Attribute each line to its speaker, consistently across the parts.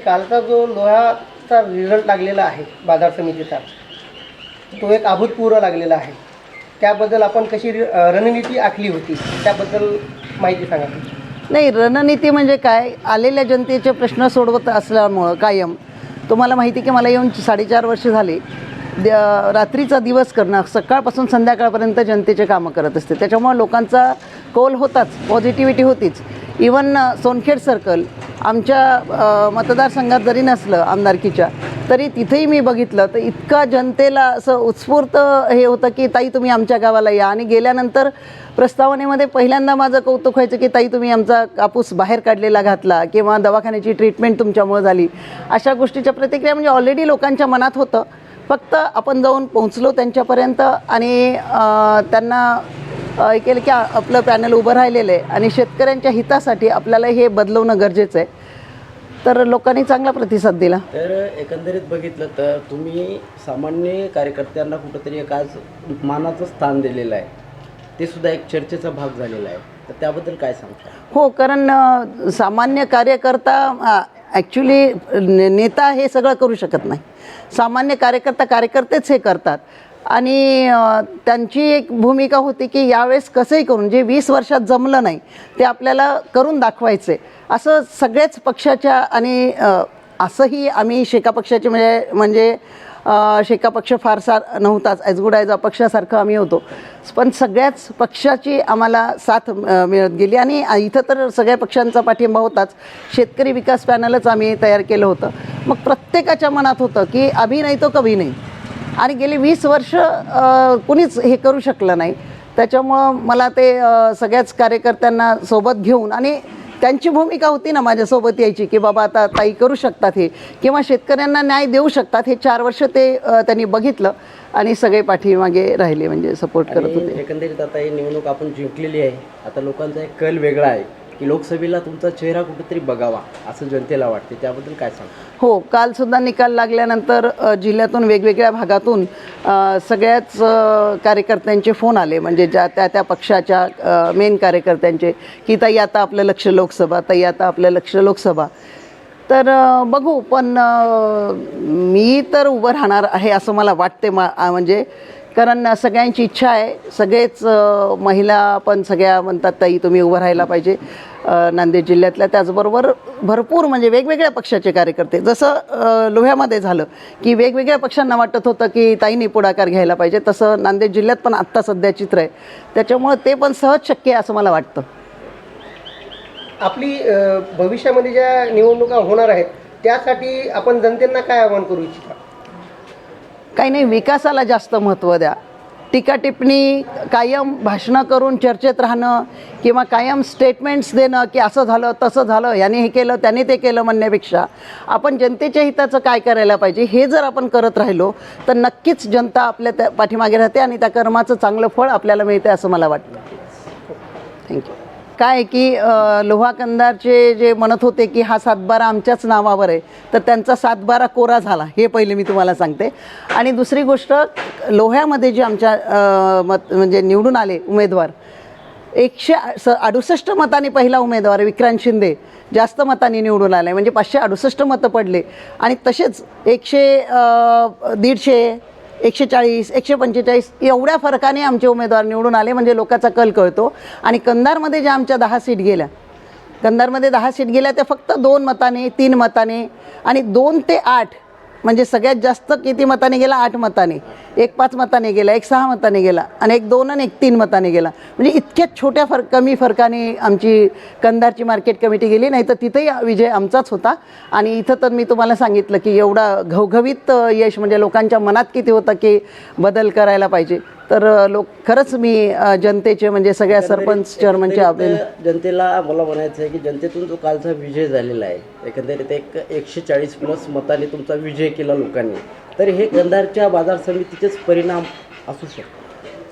Speaker 1: कालचा जो लोहाचा रिझल्ट लागलेला आहे बाजार समितीचा तो एक अभूतपूर्व लागलेला आहे. त्याबद्दल आपण कशी रणनीती आखली होती त्याबद्दल माहिती सांगा
Speaker 2: नाही रणनीती म्हणजे काय? आलेल्या जनतेचे प्रश्न सोडवत असल्यामुळं कायम. तुम्हाला माहिती की मला येऊन साडेचार वर्ष झाली. द- रात्रीचा दिवस करणं सकाळपासून संध्याकाळपर्यंत जनतेचे कामं करत असते. त्याच्यामुळं लोकांचा कौल होताच पॉझिटिव्हिटी होतीच. इवन सोनखेड सर्कल आमच्या मतदारसंघात जरी नसलं आमदारकीच्या तरी तिथेही मी बघितलं तर इतका जनतेला असं उत्स्फूर्त हे होतं की ताई तुम्ही आमच्या गावाला या. आणि गेल्यानंतर प्रस्तावनेमध्ये पहिल्यांदा माझं कौतुक व्हायचं की ताई तुम्ही आमचा कापूस बाहेर काढलेला घातला किंवा दवाखान्याची ट्रीटमेंट तुमच्यामुळं झाली. अशा गोष्टीच्या प्रतिक्रिया म्हणजे ऑलरेडी लोकांच्या मनात होतं. फक्त आपण जाऊन पोहोचलो त्यांच्यापर्यंत आणि त्यांना केलं की आपलं पॅनल उभं राहिलेलं आहे आणि शेतकऱ्यांच्या हितासाठी आपल्याला हे बदलवणं गरजेचं आहे. तर लोकांनी चांगला प्रतिसाद दिला.
Speaker 3: तर एकंदरीत बघितलं तर तुम्ही सामान्य कार्यकर्त्यांना कुठंतरी एक आज मानाचं स्थान दिलेलं आहे. ते सुद्धा एक चर्चेचा भाग झालेला आहे. तर त्याबद्दल काय सांगता?
Speaker 2: हो कारण सामान्य कार्यकर्ता ॲक्च्युली नेता हे सगळं करू शकत नाही. सामान्य कार्यकर्ता कार्यकर्तेच हे करतात. आणि त्यांची एक भूमिका होती की यावेळेस कसंही करून जे वीस वर्षात जमलं नाही ते आपल्याला करून दाखवायचे. असं सगळ्याच पक्षाच्या आणि असंही आम्ही शेका पक्षाचे म्हणजे म्हणजे शेका पक्ष फारसा नव्हताच. ॲज गुड ॲज अपक्षासारखं आम्ही होतो. पण सगळ्याच पक्षाची आम्हाला साथ मिळत गेली आणि इथं तर सगळ्या पक्षांचा पाठिंबा होताच. शेतकरी विकास पॅनलच आम्ही तयार केलं होतं. मग प्रत्येकाच्या मनात होतं की अभि नाही तो कभी नाही आणि गेली वीस वर्ष कुणीच हे करू शकलं नाही. त्याच्यामुळं मला ते सगळ्याच कार्यकर्त्यांना सोबत घेऊन आणि त्यांची भूमिका होती ना माझ्यासोबत यायची की बाबा आता ताई करू शकतात हे किंवा शेतकऱ्यांना न्याय देऊ शकतात हे चार वर्ष ते त्यांनी बघितलं आणि सगळे पाठीमागे राहिले म्हणजे सपोर्ट करत होते.
Speaker 3: एकंदरीत आता ही निवडणूक आपण जिंकलेली आहे. आता लोकांचा एक कल वेगळा आहे. की लोकसभेला तुमचा चेहरा कुठेतरी बघावा असं जनतेला वाटते. त्याबद्दल काय सांग
Speaker 2: हो कालसुद्धा निकाल लागल्यानंतर जिल्ह्यातून वेगवेगळ्या भागातून सगळ्याच कार्यकर्त्यांचे फोन आले. म्हणजे ज्या त्या त्या पक्षाच्या मेन कार्यकर्त्यांचे की ताई आता आपलं लक्ष लोकसभा ताई आता आपलं लक्ष लोकसभा. तर बघू पण मी तर उभं राहणार आहे असं मला वाटते मा म्हणजे कारण सगळ्यांची इच्छा आहे. सगळेच महिला पण सगळ्या म्हणतात ताई तुम्ही उभं राहायला पाहिजे. नांदेड जिल्ह्यातल्या. त्याचबरोबर भरपूर म्हणजे वेगवेगळ्या पक्षाचे कार्यकर्ते. जसं लोह्यामध्ये झालं की वेगवेगळ्या पक्षांना वाटत होतं की ताईने पुढाकार घ्यायला पाहिजे. तसं नांदेड जिल्ह्यात पण आत्ता सध्या चित्र आहे. त्याच्यामुळं ते पण सहज शक्य आहे असं मला वाटतं.
Speaker 1: आपली भविष्यामध्ये ज्या निवडणुका होणार आहेत त्यासाठी आपण जनतेंना काय आवाहन करू इच्छिता?
Speaker 2: काही नाही विकासाला जास्त महत्त्व द्या. टीका टिप्पणी कायम भाषणं करून चर्चेत राहणं किंवा कायम स्टेटमेंट्स देणं की असं झालं तसं झालं याने हे केलं त्याने ते केलं म्हणण्यापेक्षा आपण जनतेच्या हिताचं काय करायला पाहिजे हे जर आपण करत राहिलो तर नक्कीच जनता आपल्या त्या पाठीमागे राहते आणि त्या कर्माचं चांगलं फळ आपल्याला मिळते असं मला वाटतं. थँक्यू काय आहे की लोहा कंदारचे जे म्हणत होते की हा सातबारा आमच्याच नावावर आहे तर त्यांचा सातबारा कोरा झाला हे पहिले मी तुम्हाला सांगते. आणि दुसरी गोष्ट लोह्यामध्ये जे आमच्या मत म्हणजे निवडून आले उमेदवार एकशे स अडुसष्ट मताने पहिला उमेदवार विक्रांत शिंदे जास्त मताने निवडून आले म्हणजे पाचशे अडुसष्ट मतं पडले. आणि तसेच एकशे दीडशे एकशे चाळीस एकशे पंचेचाळीस एवढ्या फरकाने आमचे उमेदवार निवडून आले म्हणजे लोकांचा कल कळतो. आणि कंधारमध्ये ज्या आमच्या दहा सीट गेल्या कंधारमध्ये दहा सीट गेल्या त्या फक्त दोन मताने तीन मताने आणि दोन ते आठ म्हणजे सगळ्यात जास्त किती मताने गेला? आठ मताने. एक पाच मताने गेला एक सहा मताने गेला आणि एक दोन आणि एक तीन मताने गेला. म्हणजे इतक्या छोट्या फरक कमी फरकाने आमची कंधारची मार्केट कमिटी गेली नाही तर तिथेही विजय आमचाच होता. आणि इथं तर मी तुम्हाला सांगितलं की एवढा घवघवीत यश म्हणजे लोकांच्या मनात किती होतं की बदल करायला पाहिजे. तर लोक खरंच मी जनतेचे म्हणजे सगळ्या सरपंच चेअरमनचे
Speaker 3: एकंदरीत जनतेला मला म्हणायचं आहे की जनतेतून जो कालचा विजय झालेला आहे एकंदरीत एक एकशे चाळीस प्लस मताने तुमचा विजय केला लोकांनी. तर हे गंधारच्या बाजार चुकीचेच परिणाम असू शकतो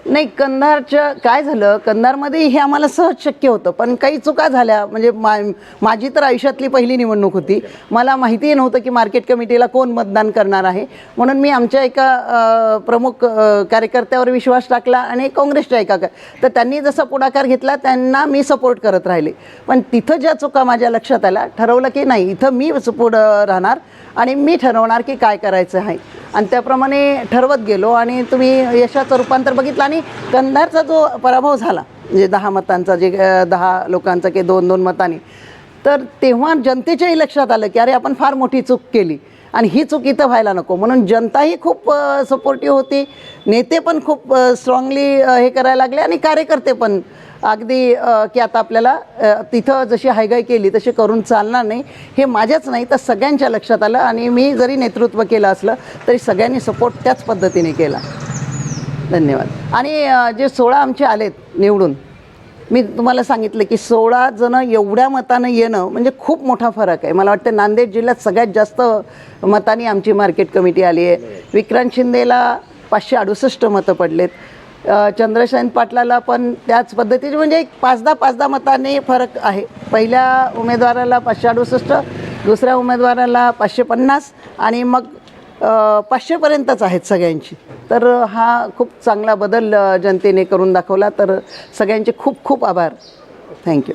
Speaker 2: नाही कंधारच्या काय झालं? कंधारमध्ये हे आम्हाला सहज शक्य होतं पण काही चुका झाल्या. म्हणजे मा माझी तर आयुष्यातली पहिली निवडणूक होती. मला माहितीही नव्हतं की मार्केट कमिटीला कोण मतदान करणार आहे. म्हणून मी आमच्या एका प्रमुख कार्यकर्त्यावर विश्वास टाकला आणि काँग्रेसच्या एका तर त्यांनी जसा पुढाकार घेतला त्यांना मी सपोर्ट करत राहिले. पण तिथं ज्या चुका माझ्या लक्षात आल्या ठरवलं की नाही इथं मी पुढं राहणार आणि मी ठरवणार की काय करायचं आहे. आणि त्याप्रमाणे ठरवत गेलो आणि तुम्ही यशाचं रूपांतर बघितलं आणि कंधारचा जो पराभव झाला म्हणजे दहा मतांचा जे दहा लोकांचा की दोन दोन मतांनी तर तेव्हा जनतेच्याही लक्षात आलं की अरे आपण फार मोठी चूक केली आणि ही चूक इथं व्हायला नको. म्हणून जनताही खूप सपोर्टिव्ह होती नेते पण खूप स्ट्रॉंगली हे करायला लागले आणि कार्यकर्ते पण अगदी की आता आपल्याला तिथं जशी हायगाय केली तशी करून चालणार नाही हे माझ्याच नाही तर सगळ्यांच्या लक्षात आलं आणि मी जरी नेतृत्व केलं असलं तरी सगळ्यांनी सपोर्ट त्याच पद्धतीने केला. धन्यवाद. आणि जे सोळा आमचे आलेत निवडून मी तुम्हाला सांगितलं की सोळा जणं एवढ्या मतानं येणं म्हणजे खूप मोठा फरक आहे. मला वाटतं नांदेड जिल्ह्यात सगळ्यात जास्त मतानी आमची मार्केट कमिटी आली आहे. विक्रांत शिंदेला पाचशे अडुसष्ट मतं पडलेत. चंद्रशयन पाटलाला पण त्याच पद्धतीचे म्हणजे एक पाच दहा पाच दहा फरक आहे. पहिल्या उमेदवाराला पाचशे अडुसष्ट दुसऱ्या उमेदवाराला पाचशे पन्नास आणि मग पाचशेपर्यंतच आहेत सगळ्यांची. तर हा खूप चांगला बदल जनतेने करून दाखवला. तर सगळ्यांचे खूप खूप आभार. थँक्यू.